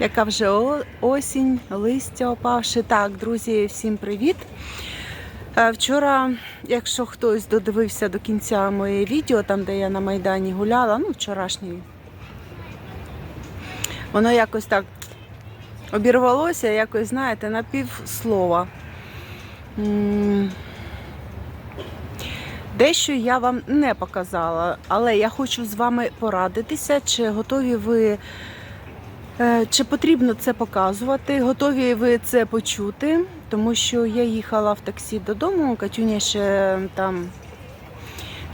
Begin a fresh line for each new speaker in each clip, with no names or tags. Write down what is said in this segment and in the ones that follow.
Яка вже осінь, листя опавши. Так, друзі, всім привіт. Е, Вчора, якщо хтось додивився до кінця моє відео, там де я на Майдані гуляла, ну вчорашнє, воно якось так обірвалося, якось, знаєте, на півслова. Дещо я вам не показала, але я хочу з вами порадитися, чи готові ви, чи потрібно це показувати, готові ви це почути, тому що я їхала в таксі додому, Катюня ще там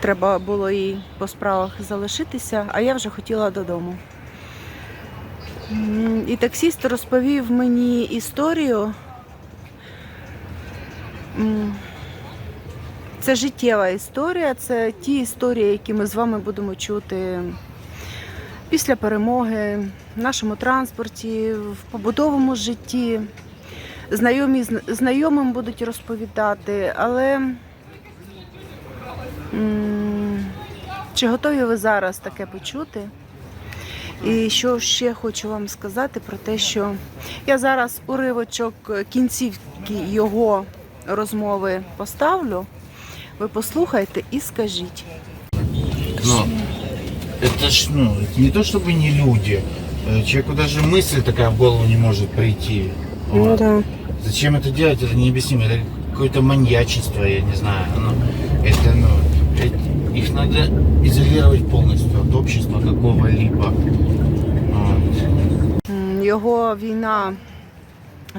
треба було їй по справах залишитися, а я вже хотіла додому. І таксіст розповів мені історію. Це життєва історія, це ті історії, які ми з вами будемо чути після перемоги в нашому транспорті, в побутовому житті. Знайомі знайомим будуть розповідати, але чи готові ви зараз таке почути? І що ще хочу вам сказати про те, що я зараз уривочок кінцівки його розмови поставлю. Ви послухайте і скажіть.
Но это ж, ну, это не то чтобы не люди. Э, Человеку даже мысль такая в голову не может прийти. Вот.
да.
Зачем это делать, это необъяснимо. Это какое-то маньячество, я не знаю. Ну, это, ну, э, их надо изолировать полностью от общества какого-либо. Вот.
М, Його війна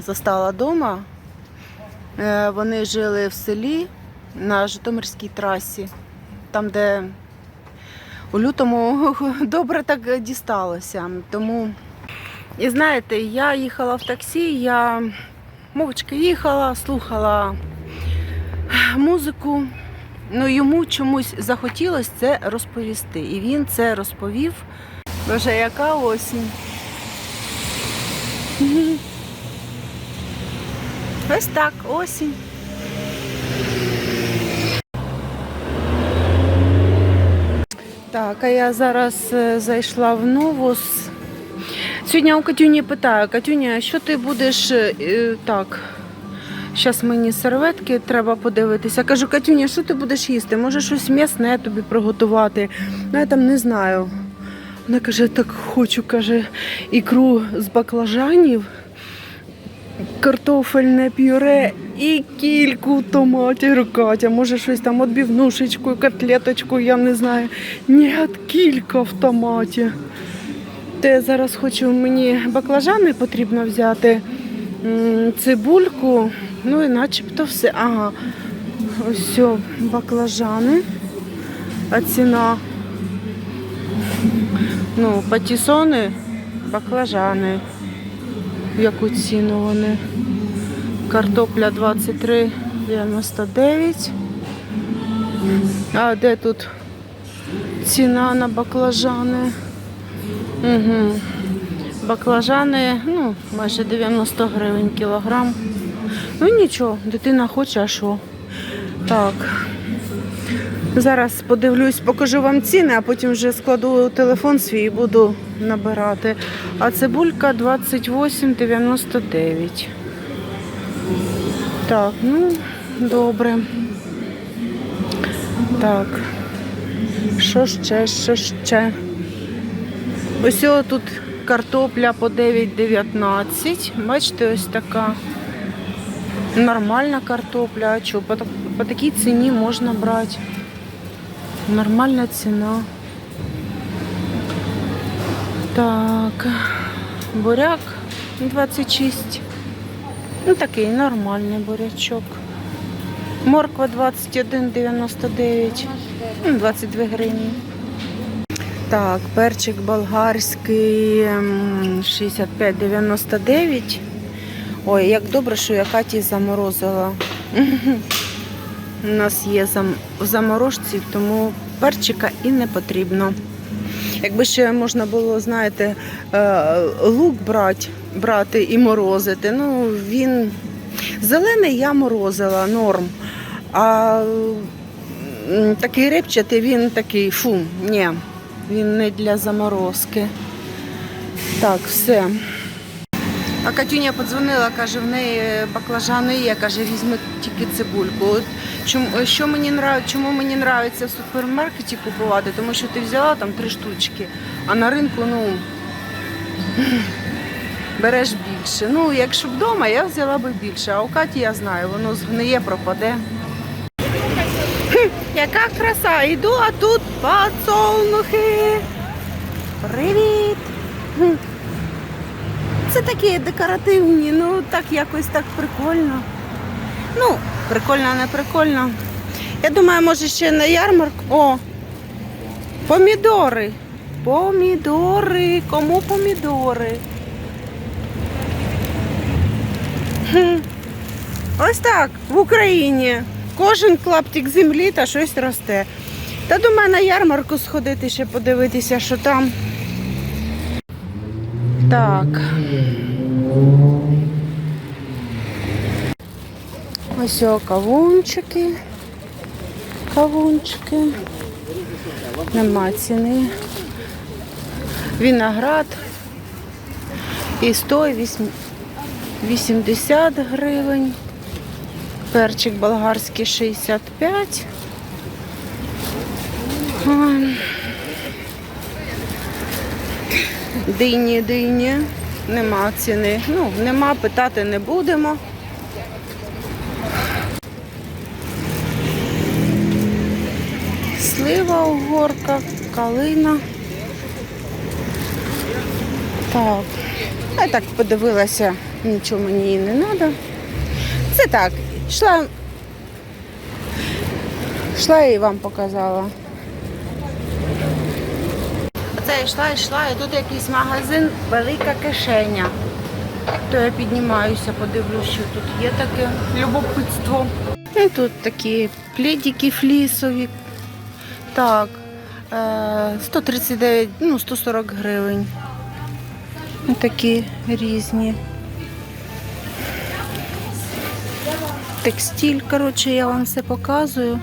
застала вдома. Вони жили в селі на Житомирській трасі, там, де у лютому добре так дісталося. Тому, і знаєте, я їхала в таксі, я мовчки їхала, слухала музику. Ну, йому чомусь захотілося це розповісти. І він це розповів. Боже, яка осінь. Ось так, осінь. Так, а я зараз е, зайшла в Новус. Сьогодні у Катюні питаю, Катюня, що ти будеш е, е, так? Зараз мені серветки треба подивитися. Кажу, Катюня, що ти будеш їсти? Може щось м'ясне тобі приготувати? Ну, я там не знаю. Вона каже, так хочу, каже, ікру з баклажанів картофельне пюре і кільку томатів. Катя, може щось там відбівнушечку, котлеточку, я не знаю. Ні, кілька в томаті. Те зараз хочу мені баклажани потрібно взяти, цибульку, ну і начебто все. Ага. Ось баклажани. А ціна. Ну, патісони, баклажани. Яку ціну вони? Картопля 23,99. А де тут ціна на баклажани? Угу. Баклажани, ну, майже 90 гривень кілограм. Ну нічого, дитина хоче, а що? Так. Зараз подивлюсь, покажу вам ціни, а потім вже складу телефон свій і буду набирати. А цибулька 28,99. Так, ну, добре. Так. Що ще, що ще? Ось тут картопля по 9,19. Бачите, ось така. Нормальна картопля. А що, по такій ціні можна брати. Нормальна ціна. Так, буряк 26. Ну, такий нормальний бурячок. Морква 21,99. Ну, 22 гривні. Так, перчик болгарський 65,99. Ой, як добре, що я Каті заморозила. У нас є в заморожці, тому перчика і не потрібно. Якби ще можна було, знаєте, е, лук брати, брати і морозити. Ну, він зелений я морозила, норм. А такий репчатий, він такий, фу, ні, він не для заморозки. Так, все. А Катюня подзвонила, каже, в неї баклажани є, каже, візьми тільки цибульку. От чому, що мені нрав, чому мені нравиться в супермаркеті купувати? Тому що ти взяла там три штучки, а на ринку, ну, береш більше. Ну, якщо б вдома, я взяла би більше, а у Каті я знаю, воно згниє, пропаде. Яка краса! Іду, а тут подсолнухи. Привіт! Це такі декоративні, ну так якось так прикольно. Ну, прикольно, не прикольно. Я думаю, може ще на ярмарку. О! Помідори. Помідори. Кому помідори? Ось так, в Україні. Кожен клаптик землі та щось росте. Та думаю, на ярмарку сходити ще подивитися, що там. Так. Ось о, кавунчики. Кавунчики. Нема ціни. Виноград. І 100, і вісім- 80 гривень. Перчик болгарський 65. Ой. Дині, дині. Нема ціни. Ну, нема, питати не будемо. Слива угорка, калина. Так. Я так подивилася, нічого мені не треба. Це так, йшла, йшла і вам показала. Оце йшла, йшла, і тут якийсь магазин, велика кишеня. То я піднімаюся, подивлюсь, що тут є таке любопитство. І тут такі плідики флісові. Так, е, 139, ну, 140 гривень. Такі різні. Текстиль, коротше, я вам все показую.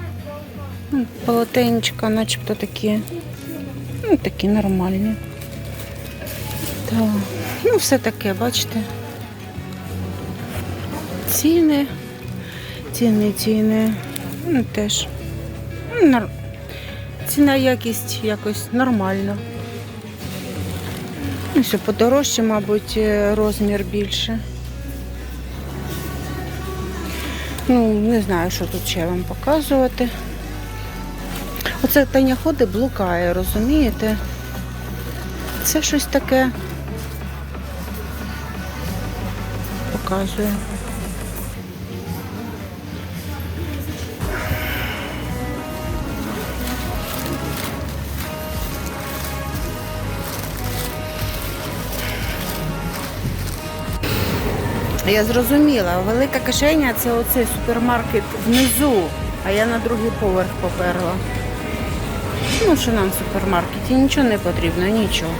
Полотенечка, начебто такі. Ну, такі нормальні. Так. Ну, все таке, бачите. Ціни. Ціни, ціни. Ну, теж. Ну, нар- Ціна якість якось нормальна. Ну, все подорожче, мабуть, е, розмір більше. Ну, не знаю, що тут ще вам показувати. Оце Таня ходить, блукає, розумієте? Це щось таке показує. Я зрозуміла, велика кишеня це оцей супермаркет внизу, а я на другий поверх поперла. Ну, що нам в супермаркеті? Нічого не потрібно, нічого.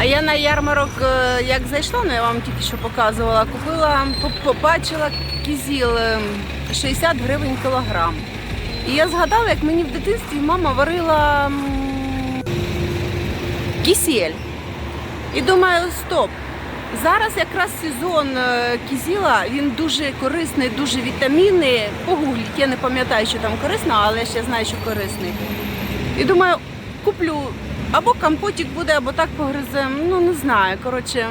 А я на ярмарок, е, як зайшла, ну я вам тільки що показувала, купила, побачила кізіл е, 60 гривень кілограм. І я згадала, як мені в дитинстві мама варила м, кисель. І думаю, стоп. Зараз якраз сезон е, кізіла, він дуже корисний, дуже вітамінний. Погугліть, я не пам'ятаю, що там корисно, але ще знаю, що корисний. І думаю, куплю або компотик буде, або так погризем. Ну не знаю. Коротше,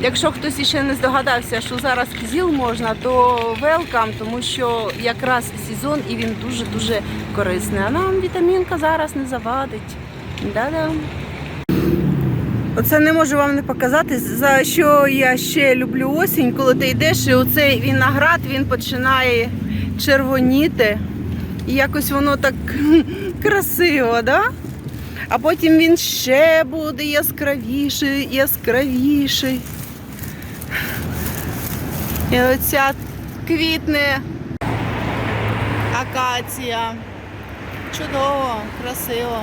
якщо хтось іще не здогадався, що зараз кізіл можна, то велкам, тому що якраз сезон і він дуже-дуже корисний. А нам вітамінка зараз не завадить. Да-да. Оце не можу вам не показати, за що я ще люблю осінь, коли ти йдеш, і оцей виноград він починає червоніти. І якось воно так красиво, да? А потім він ще буде яскравіший, яскравіший. І оця квітне акація. Чудово, красиво.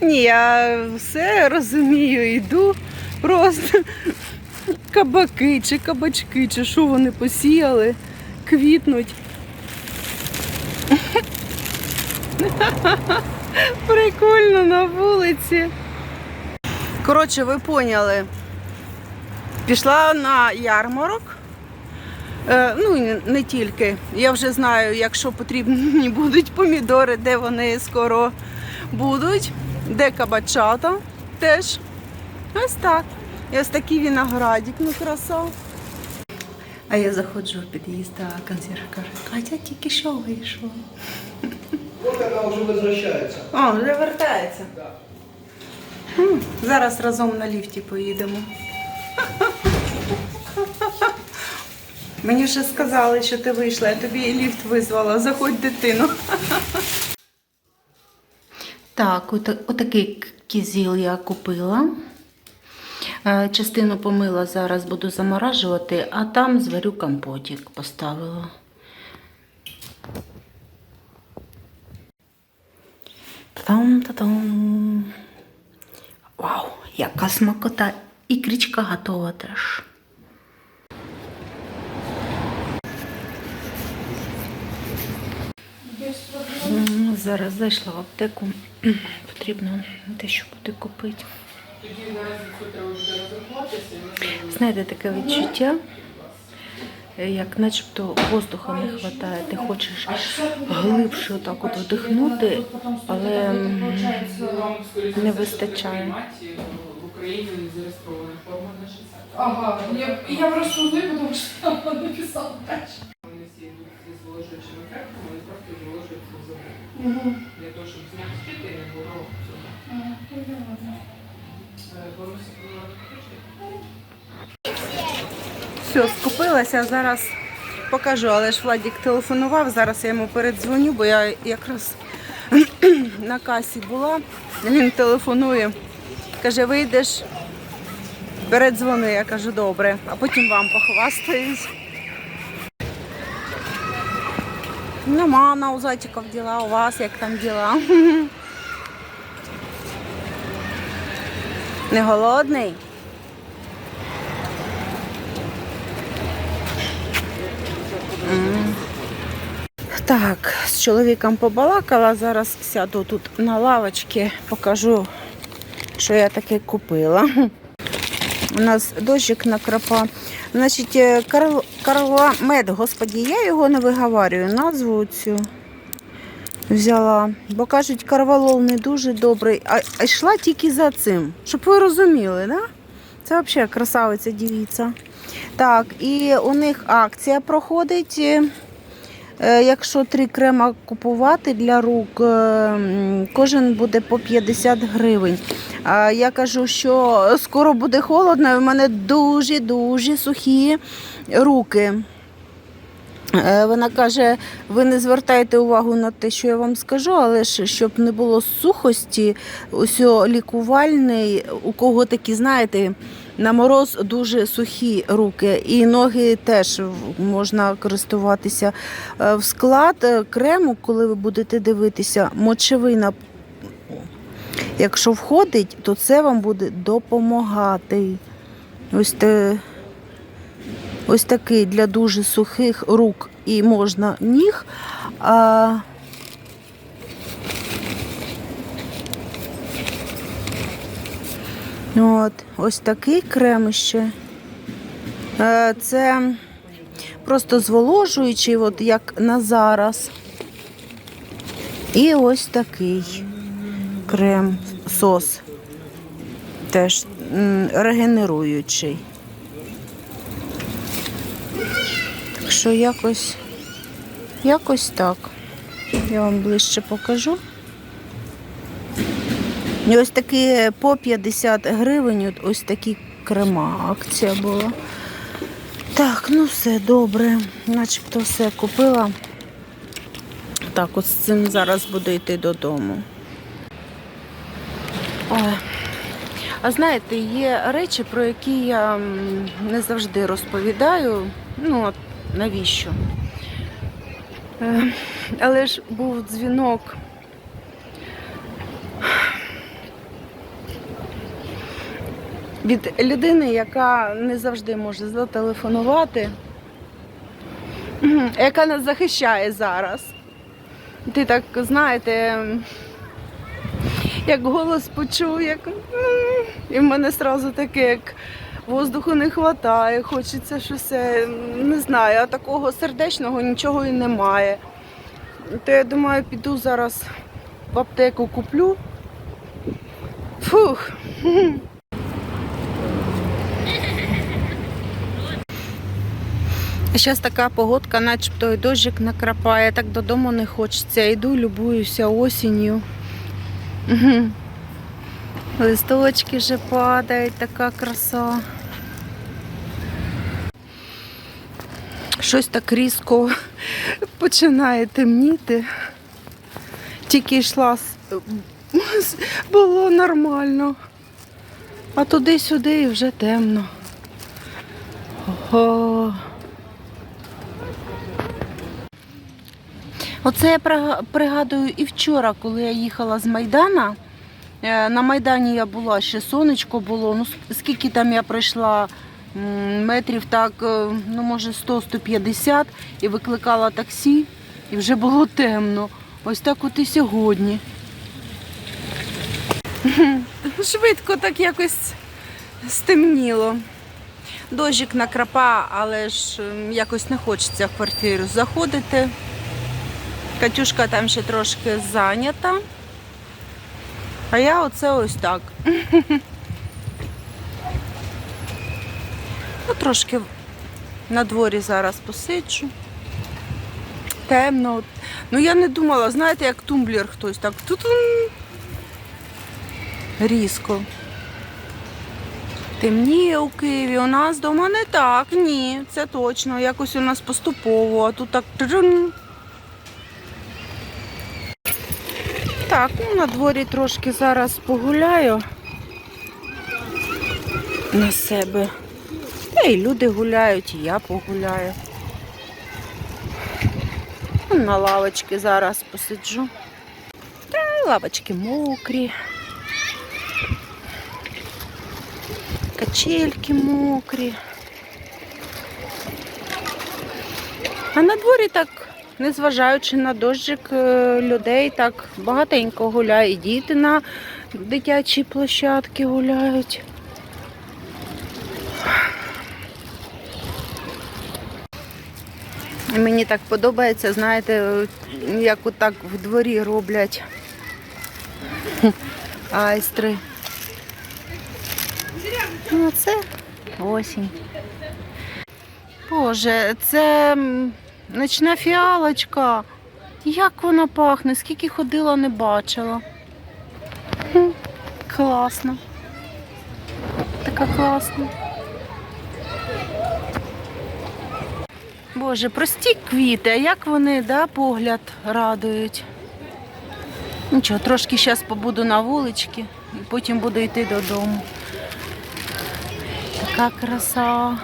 Ні, я все розумію, йду просто кабаки, чи кабачки, чи що вони посіяли, квітнуть. Прикольно на вулиці. Коротше, ви поняли. Пішла на ярмарок. Е, ну не, тільки. Я вже знаю, якщо потрібні будуть помідори, де вони скоро будуть, де кабачата теж. Ось так. І ось такий виноградик, ну краса. А я заходжу в під'їзд, а консьерж каже, Катя тільки що вийшла.
Вот она уже возвращается.
О, вже вертається.
Да.
Зараз разом на ліфті поїдемо. Мені вже сказали, що ти вийшла, я тобі ліфт визвала. Заходь дитину. Так, от, отакий кізіл я купила. Е, Частину помила, зараз буду заморажувати, а там зварю компотик поставила. Та-дам-та-дам. Вау, яка смакота. Ікричка готова теж. Зараз зайшла в аптеку. Потрібно дещо буде купити. Знаєте, таке відчуття, е, як начебто воздуха не вистачає. Ти хочеш глибше отак от вдихнути, але не вистачає.
В Україні зареєстрована форма на 60.
Ага, я, я просто узнаю, потому что он написал дальше.
Щоб зняти щити і не було
Все, скупилася, зараз покажу, але ж Владік телефонував, зараз я йому передзвоню, бо я якраз на касі була. Він телефонує, каже, вийдеш, передзвони. Я кажу, добре, а потім вам похвастаюсь. Нормально, у зайчиків діла, у вас як там діла? Не голодний? Так, з чоловіком побалакала. Зараз сяду тут на лавочці, покажу, що я таке купила. У нас дощик накрапа. Значить, е, Карл, Карламед, господі, я його не виговарюю, назву цю взяла. Бо кажуть, карвалол не дуже добрий, а, йшла тільки за цим. Щоб ви розуміли, да? Це взагалі красавиця дівіця. Так, і у них акція проходить. Е, Якщо три крема купувати для рук, е, кожен буде по 50 гривень. А я кажу, що скоро буде холодно, і в мене дуже-дуже сухі руки. Е, Вона каже, ви не звертайте увагу на те, що я вам скажу, але ж щоб не було сухості, ось лікувальний, у кого такі, знаєте, на мороз дуже сухі руки, і ноги теж можна користуватися. Е, В склад е, крему, коли ви будете дивитися, мочевина, якщо входить, то це вам буде допомагати. Ось те. Ось такий для дуже сухих рук і можна ніг. А... От, ось такий крем ще. Е, Це просто зволожуючий, от як на зараз. І ось такий крем, сос. Теж регенеруючий. Так що якось, якось так. Я вам ближче покажу. Ось такі по 50 гривень, ось такі крема. Акція була. Так, ну все добре. Начебто все купила. Так, з цим зараз буду йти додому. Ой. А знаєте, є речі, про які я не завжди розповідаю. Ну, навіщо? Е, Але ж був дзвінок. Від людини, яка не завжди може зателефонувати, яка нас захищає зараз. Ти так знаєте, як голос почув, як і в мене одразу таке, як воздуху не вистачає, хочеться щось, е, не знаю, а такого сердечного нічого і немає. То я думаю, піду зараз в аптеку куплю. Фух. Зараз така погодка, начебто і дощик накрапає, так додому не хочеться. Йду, любуюся осінню. Листочки вже падають, така краса. Щось так різко починає темніти. Тільки йшла, було нормально. А туди-сюди і вже темно. Ого. Оце я пригадую і вчора, коли я їхала з Майдана. Е, На Майдані я була, ще сонечко було. Ну, скільки там я пройшла метрів, так, е, ну, може, 100-150 і викликала таксі, і вже було темно. Ось так от і сьогодні. Швидко так якось стемніло. Дощик накрапа, але ж якось не хочеться в квартиру заходити. Катюшка там ще трошки зайнята. А я оце ось так. Ну, трошки на дворі зараз посиджу. Темно. Ну я не думала, знаєте, як тумблер хтось так різко. Темніє у Києві. У нас вдома не так, ні, це точно. Якось у нас поступово, а тут так. Так, ну на дворі трошки зараз погуляю на себе. Та і люди гуляють, і я погуляю. Ну, На лавочки зараз посиджу. Та лавочки мокрі. Качельки мокрі. А на дворі так, незважаючи на дощик, е, людей так багатенько гуляє. І діти на дитячій площадці гуляють. Мені так подобається, знаєте, як отак в дворі роблять айстри. Ну, це осінь. Боже, це ночна фіалочка. Як вона пахне, скільки ходила, не бачила. Хм, Класно. Така класна. Боже, прості квіти, а як вони, да, погляд радують. Нічого, трошки зараз побуду на вуличці і потім буду йти додому. Така краса.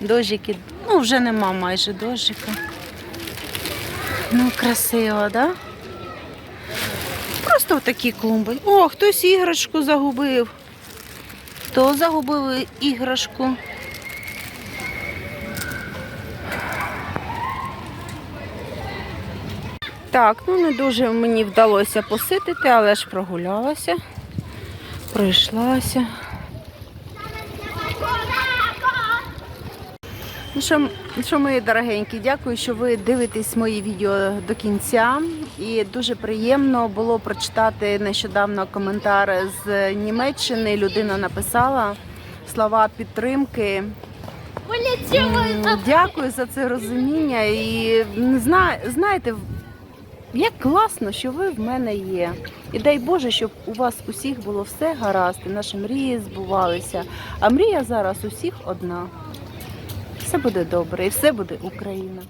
Дожики. Ну, вже нема майже дожика. Ну, красиво, да? Просто такі клумби. О, хтось іграшку загубив. Хто загубив іграшку? Так, ну не дуже мені вдалося поситити, але ж прогулялася, пройшлася. Що, що, мої дорогенькі, дякую, що ви дивитесь мої відео до кінця. І дуже приємно було прочитати нещодавно коментар з Німеччини. Людина написала слова підтримки. Дякую за це розуміння. І не знаю, знаєте, як класно, що ви в мене є. І дай Боже, щоб у вас усіх було все гаразд, і наші мрії збувалися. А мрія зараз усіх одна. Все буде добре і все буде Україна.